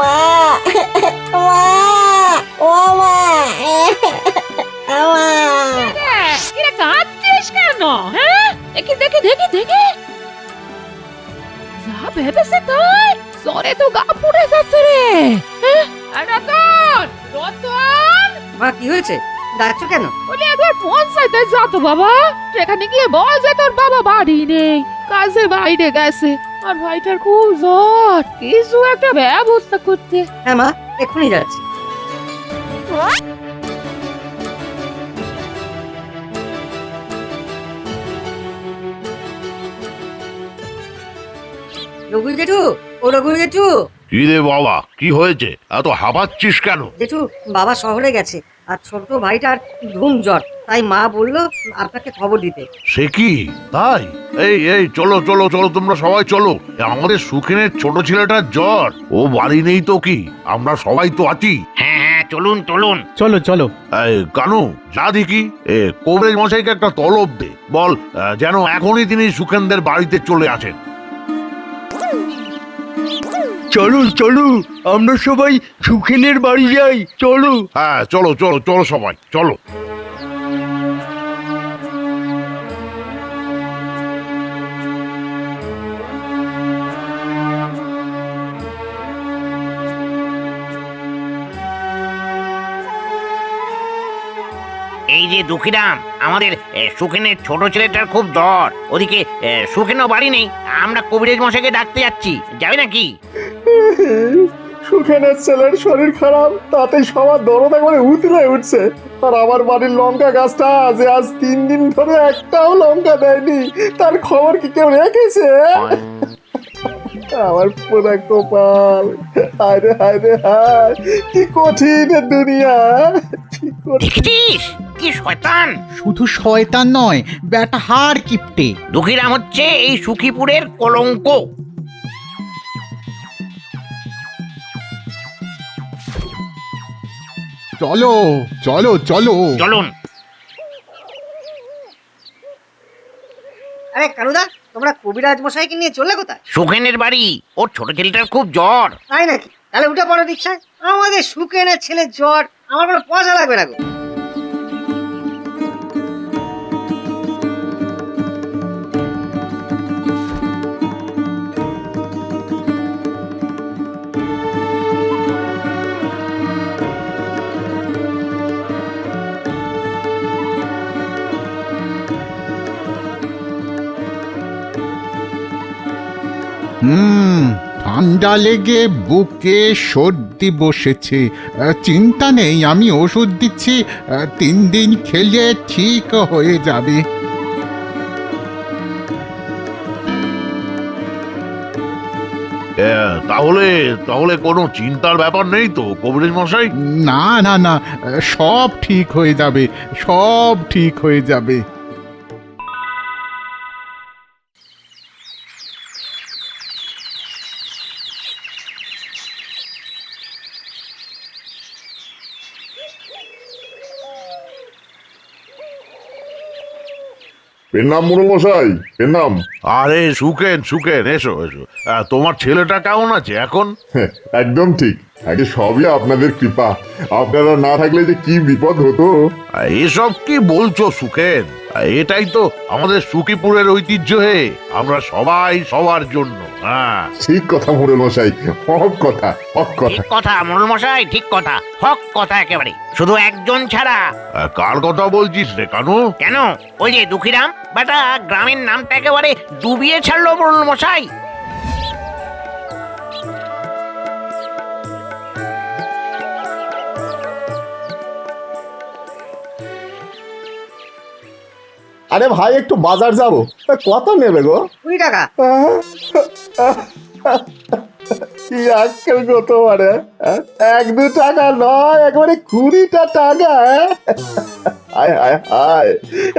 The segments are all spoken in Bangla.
মা মা ও মা। কিরে কাঁদছিস কেন হ্যাঁ? দেখি দেখি দেখি দেখি। যা ভেবেছে তাই সরে তো গা পুড়ে যাচ্ছে রে। হ্যাঁ? রতন রতন মা কি হয়েছে? ডাকছো কেন? বলি একবার পঞ্চায়েতে যা তো বাবা। সেখানে গিয়ে বল যে তোর বাবা বাড়ি নেই কাজে বাইরে গেছে। আর ভাইটার খুব জ্বর। কিছু একটা ব্যবস্থা করতে। হ্যাঁ মা এক্ষুনি যাচ্ছি। রঘু জেঠু ও রঘু জেঠু। কি রে বাবা কি হয়েছে? এত হাঁপাচ্ছিস কেন? জেঠু বাবা শহরে গেছে। আর ছোট ভাইটার ঘুম জ্বর। তাই মা বলল আপনাকে খবর দিতে। সে কি? তাই? এই এই চলো চলো চলো তোমরা সবাই চলো। আমাদের সুখিনের ছোট ছেলেটার জ্বর। ও বাড়ি নেই তো কি? আমরা সবাই তো আছি। হ্যাঁ হ্যাঁ চলুন চলুন। চলো চলো। কানু যা দেখি। এ কবরেজ মশাইকে একটা তলব দে। বল আহ, যেন এখনই তিনি সুখেনদের বাড়িতে চলে আসেন। চলো চলো আমরা সবাই সুখেনের বাড়ি যাই চলো। হ্যাঁ চলো চলো চলো সবাই চলো। এই যে দুঃখীরাম আমাদের এ, সুখেনের ছোট ছেলেটার খুব জ্বর। ওদিকে এ, সুখেনও বাড়ি নেই আমরা কবিরাজ মশাইকে ডাকতে যাচ্ছি যাবে নাকি? সুখেনের ছেলের শরীর খারাপ তাতে সবার দরদ একবারে উতলে উঠছে। আর আমার বাড়ির লঙ্কা গাছটা যে আজ তিন দিন ধরে একটাও লঙ্কা দেয়নি। তার খবর কি কেউ রেখেছে? আমার পোড়া কপাল। হায়রে হায়রে হায় কি কঠিন দুনিয়া। দেখেছিস কি শয়তান। শুধু শয়তান নয় ব্যাটা হার কিপটে। দুঃখীরাম হচ্ছে এই সুখীপুরের কলঙ্ক। চলো চলো চলো। চলুন। আরে কানুদা তোমরা কবিরাজ মশাইকে নিয়ে চলে কোথায়? সুখেনের বাড়ি। ওর ছোট ছেলেটার খুব জ্বর। তাই নাকি? তাহলে উঠে পড়ো রিক্সায় আমাদের সুখেনের ছেলের জ্বর। আমার কোনো পয়সা লাগবে না গো। হুম ঠান্ডা লেগে বুকে সর্দি বসেছে। চিন্তা নেই আমি ওষুধ দিচ্ছি। তিন দিন খেলে ঠিক হয়ে যাবে। তাহলে তাহলে কোনো চিন্তার ব্যাপার নেই তো কবিরাজ মশাই? না না না সব ঠিক হয়ে যাবে সব ঠিক হয়ে যাবে। এর নাম মশাই এর নাম। আরে সুখেন সুখেন এসো এসো। আহ, তোমার ছেলেটা কেমন আছে এখন? একদম ঠিক। আগে সবই আপনাদের কৃপা। আপনারা না থাকলে যে কি বিপদ হতো? আহ, এসব কি বলছো সুখেন? আহ, এটাই তো আমাদের সুখীপুরের ঐতিহ্য হে। আমরা সবাই সবার জন্য হ্যাঁ। ঠিক কথা মোড়ল মশাই হক কথা হক কথা। ঠিক কথা মোড়ল মশাই ঠিক কথা হক কথা একেবারে। শুধু একজন ছাড়া। আহ, কার কথা বলছিস রে কানু? কেন? ওই যে দুঃখীরাম বেটা গ্রামের নামটা একেবারে ডুবিয়ে ছাড়লো মোড়ল মশাই। আরে ভাই একটু বাজার যাব কত নেবে গো কুড়ি টাকা কি আজকাল গো তোমার হ্যাঁ? এক দু টাকা নয় একবারে কুড়িটা টাকা হ্যাঁ? হায় হায় হায়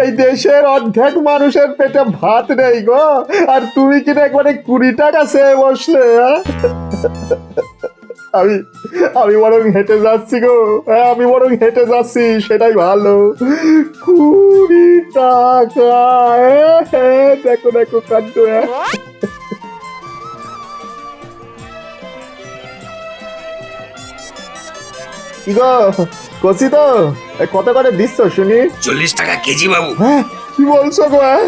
এই দেশের অর্ধেক মানুষের পেটে ভাত নেই গো আর তুমি কিনা একবারে কুড়ি টাকা সে বসলে হ্যাঁ? আমি আমি বরং হেঁটে যাচ্ছি গো। হ্যাঁ আমি বরং হেঁটে যাচ্ছি সেটাই ভালো। কুড়ি টাকা হ্যাঁ, দেখো দেখো কাণ্ড কি গো কষি তো? কত করে দিচ্ছ শুনি? চল্লিশ টাকা কেজি বাবু। হ্যাঁ কি বলছো গো হ্যাঁ?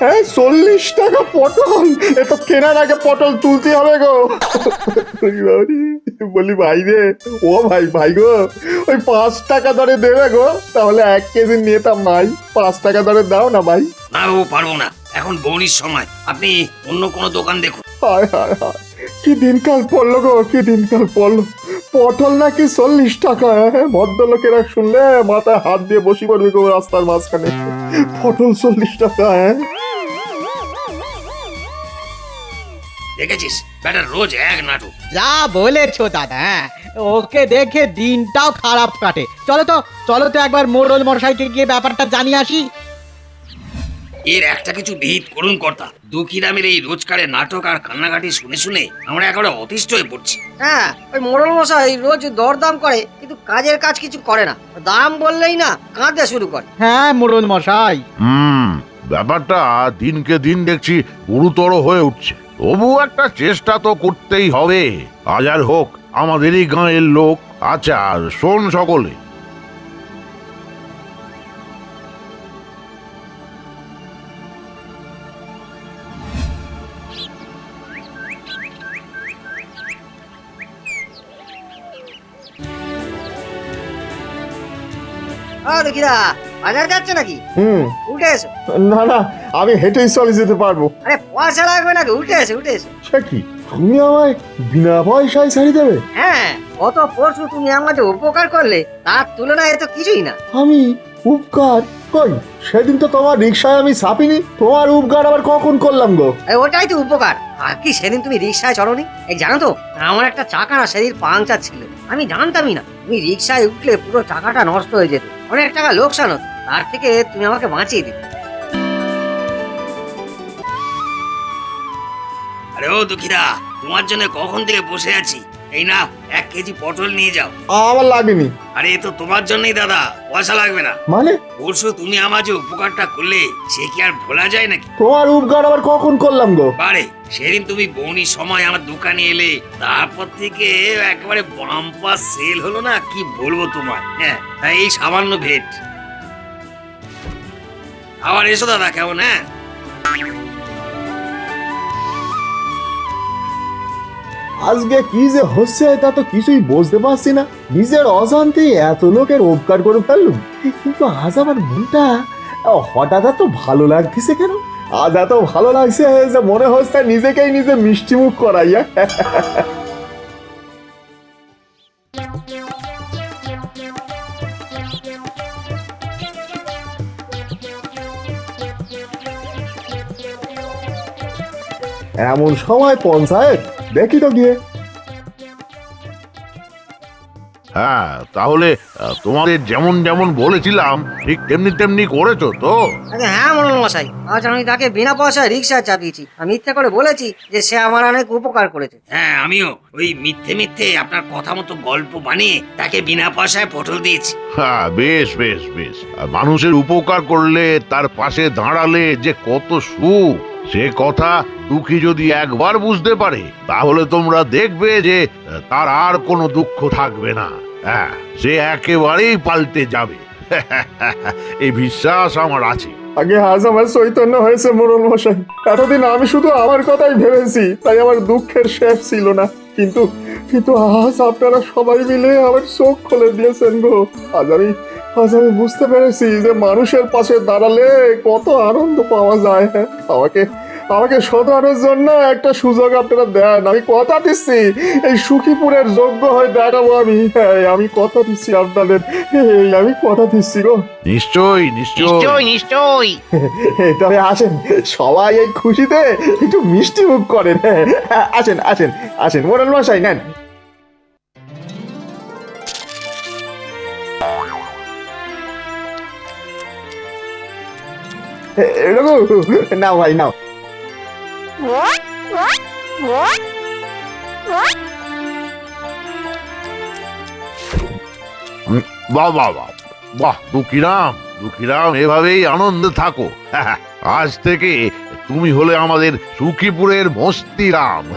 হ্যাঁ চল্লিশ টাকা পটল? এ তো কেনার আগে পটল তুলতে হবে গো। বলি ভাই রে। ও ভাই ভাই গো ওই পাঁচ টাকা দরে দেবে গো। তাহলে এক কেজি নিতাম ভাই। পাঁচ টাকা দরে দাও না ভাই। না বাবু পারব না। এখন বৌনির সময়। আপনি অন্য কোনো দোকান দেখুন। হায় হায় হায়। কি দিনকাল পড়ল গো কি দিনকাল পড়ল। পটল নাকি চল্লিশ টাকা হ্যাঁ ভদ্রলোকেরা শুনলে মাথায় হাত দিয়ে বসে পড়বে গো রাস্তার মাঝখানে। পটল চল্লিশ টাকা হ্যাঁ? দেখেছিস? ব্যাটার রোজ এক নাটক। যা বলেছ দাদা হ্যাঁ। ওকে দেখে দিনটাও খারাপ কাটে। চলো তো চলো তো একবার মোড়ল মশাইকে গিয়ে ব্যাপারটা জানিয়ে আসি। এর একটা কিছু বিহিত করুন কর্তা। দুঃখীরামের এই রোজকারের নাটক আর কান্নাকাটি শুনে শুনে আমরা একেবারে অতিষ্ঠ হয়ে পড়ছি। হ্যাঁ ওই মোড়ল মশাই রোজ দরদাম করে কিন্তু কাজের কাজ কিছু করে না। দাম বললেই না কাঁদতে শুরু করে। হ্যাঁ মোড়ল মশাই। হুম ব্যাপারটা দিনকে দিন দেখছি গুরুতর হয়ে উঠছে। তবু একটা চেষ্টা তো করতেই হবে। আজ আর হোক, আমাদেরই গাঁয়ের লোক আচ্ছা শোন সকলে। আ দেখিরা বাজার যাচ্ছে নাকি? হুম। উঠে এসো। না না আমি হেঁটেই চলে যেতে পারব। আরে পয়সা লাগবে নাকি? উঠে এসো উঠে এসো। সে কি? তুমি আমায় বিনা পয়সায় ছাড়ি দেবে? হ্যাঁ কত পরশু তুমি আমাদের উপকার করলে তার তুলনায় এ তো কিছুই না। আমি উপকার কই সেদিন তো তোমার রিক্সায় আমি ছাপিনি তোমার উপকার আবার কখন করলাম গো? এই ওটাই তো উপকার। আর কি সেদিন তুমি রিক্সায় চড়নি? এই জানো তো আমার একটা চাকা না সেদিন পাংচার ছিল। আমি জানতামই না। তুমি রিক্সায় উঠলে পুরো টাকাটা নষ্ট হয়ে যেত। অনেক টাকা লোকসান হতো। তার থেকে তুমি আমাকে বাঁচিয়ে দিতে আরে ও দুঃখীরা তোমার জন্য কখন থেকে বসে আছি? এই না এক কেজি পটল নিয়ে যাও। আমার লাগেনি। আরে এ তো তোমার জন্যই দাদা পয়সা লাগবে না। মানে? পরশু তুমি আমার যে উপকারটা করলে সে কি আর ভোলা যায় নাকি? তোমার উপকার আবার কখন করলাম গো? বারে সেদিন তুমি বৌনির সময় আমার দোকানে এলে তারপর থেকে একেবারে বাম্পা সেল হলো না কি বলব তোমার হ্যাঁ এই সামান্য ভেট। আবার এসো দাদা কেমন হ্যাঁ? আজকে কি যে হচ্ছে তা তো কিছুই বুঝতে পারছি না। নিজের অজান্তে এত লোকের উপকার করে ফেললুম। কিন্তু আজ আমার মনটা হঠাৎ এত ভালো লাগতেছে কেন? আজ এত ভালো লাগছে যে মনে হচ্ছে নিজেকেই নিজে মিষ্টি মুখ করাইয়া এমন সময় পঞ্চায়েত দেখি তো গিয়ে। হ্যাঁ তাহলে আহ, তোমাদের যেমন যেমন বলেছিলাম ঠিক তেমনি তেমনি করেছ তো। আরে হ্যাঁ মোড়ল মশাই আজ আমি তাকে বিনা পয়সায় রিক্সা চাপিয়েছি। আমি মিথ্যে করে বলেছি যে সে আমার অনেক উপকার করেছে। হ্যাঁ আমিও ওই মিথ্যে মিথ্যে আপনার কথা মতো গল্প বানিয়ে তাকে বিনা পয়সায় পটল দিয়েছি। হ্যাঁ বেশ বেশ বেশ। আর মানুষের উপকার করলে তার পাশে দাঁড়ালে যে কত সুখ। সে কথা দুঃখী যদি একবার বুঝতে পারে, তাহলে তোমরা দেখবে যে তার আর কোনো দুঃখ থাকবে না। হ্যাঁ সে একেবারেই পাল্টে যাবে। এই বিশ্বাস আমার আছে। আগে আজ আমার চৈতন্য হয়েছে, মোরল মশাই। এতদিন আমি শুধু আমার কথাই ভেবেছি, তাই আমার দুঃখের শেষ ছিল না। কিন্তু কিন্তু আজ আপনারা সবাই মিলে আমার চোখ খুলে দিয়েছেন গো। আজ আমি আজ আমি বুঝতে পেরেছি যে মানুষের পাশে দাঁড়ালে কত আনন্দ পাওয়া যায়। হ্যাঁ আমাকে আমাকে শোধানোর জন্য একটা সুযোগ আপনারা দেন। আমি কথা দিচ্ছি। এই সুখীপুরের যোগ্য হয়ে দেখাবো আমি। এই, আমি কথা দিচ্ছি আপনাদের। এই আমি কথা দিচ্ছি গো। নিশ্চয়ই নিশ্চয়ই। নিশ্চয়ই নিশ্চয়ই। তবে আসেন। সবাই এই খুশিতে একটু মিষ্টি মুখ করেন। হ্যাঁ, আসেন আসেন আসেন। মোরাল মশাই নেন। রঘু, নাও ভাই, নাও। বাহ বাহ বাহ বাহ দুঃখীরাম দুঃখীরাম এভাবেই আনন্দে থাকো। আজ থেকে তুমি হলে আমাদের সুখীপুরের মস্তিরাম